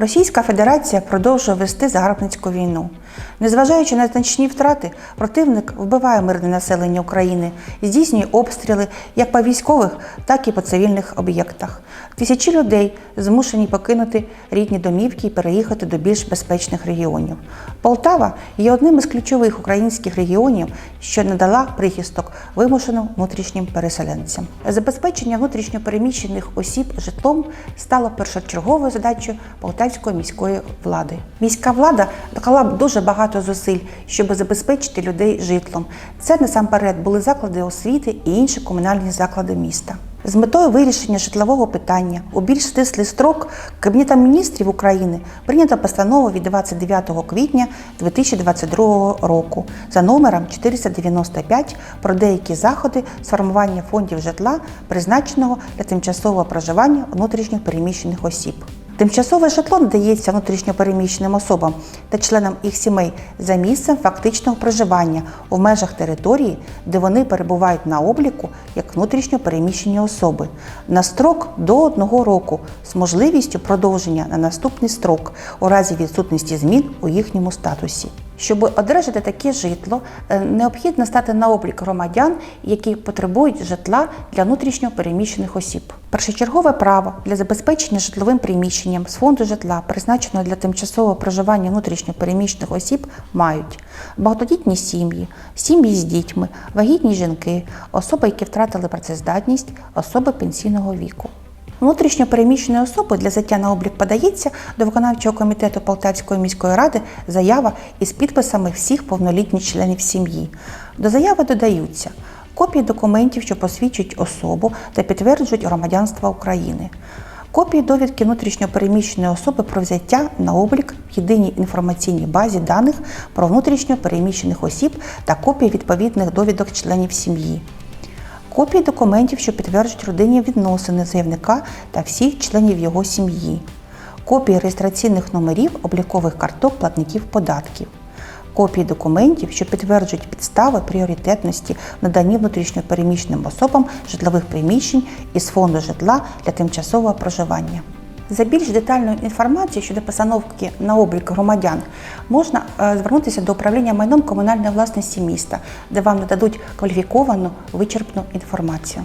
Російська Федерація продовжує вести загарбницьку війну. Незважаючи на значні втрати, противник вбиває мирне населення України, здійснює обстріли як по військових, так і по цивільних об'єктах. Тисячі людей змушені покинути рідні домівки і переїхати до більш безпечних регіонів. Полтава є одним із ключових українських регіонів, що надала прихисток вимушеним внутрішнім переселенцям. Забезпечення внутрішньопереміщених осіб житлом стало першочерговою задачею Полтавської міської влади. Міська влада доклала дуже багато зусиль, щоб забезпечити людей житлом. Це насамперед були заклади освіти і інші комунальні заклади міста. З метою вирішення житлового питання у більш стислий строк Кабінетом міністрів України прийнято постанову від 29 квітня 2022 року за номером 495 про деякі заходи з формування фондів житла, призначеного для тимчасового проживання внутрішньо переміщених осіб. Тимчасове житло надається внутрішньопереміщеним особам та членам їх сімей за місцем фактичного проживання у межах території, де вони перебувають на обліку як внутрішньопереміщені особи на строк до одного року з можливістю продовження на наступний строк у разі відсутності змін у їхньому статусі. Щоб одержати таке житло, е, необхідно стати на облік громадян, які потребують житла для внутрішньо переміщених осіб. Першочергове право для забезпечення житловим приміщенням з фонду житла, призначеного для тимчасового проживання внутрішньо переміщених осіб, мають багатодітні сім'ї, сім'ї з дітьми, вагітні жінки, особи, які втратили працездатність, особи пенсійного віку. Внутрішньо переміщеної особи для взяття на облік подається до виконавчого комітету Полтавської міської ради заява із підписами всіх повнолітніх членів сім'ї. До заяви додаються копії документів, що посвідчують особу та підтверджують громадянство України. Копії довідки внутрішньо переміщеної особи про взяття на облік в єдиній інформаційній базі даних про внутрішньо переміщених осіб та копії відповідних довідок членів сім'ї копії документів, що підтверджують родинні відносини заявника та всіх членів його сім'ї, копії реєстраційних номерів облікових карток платників податків, копії документів, що підтверджують підстави пріоритетності надані внутрішньопереміщеним особам житлових приміщень із фонду житла для тимчасового проживання. За більш детальною інформацією щодо постановки на облік громадян можна е, звернутися до управління майном комунальної власності міста, де вам нададуть кваліфіковану вичерпну інформацію.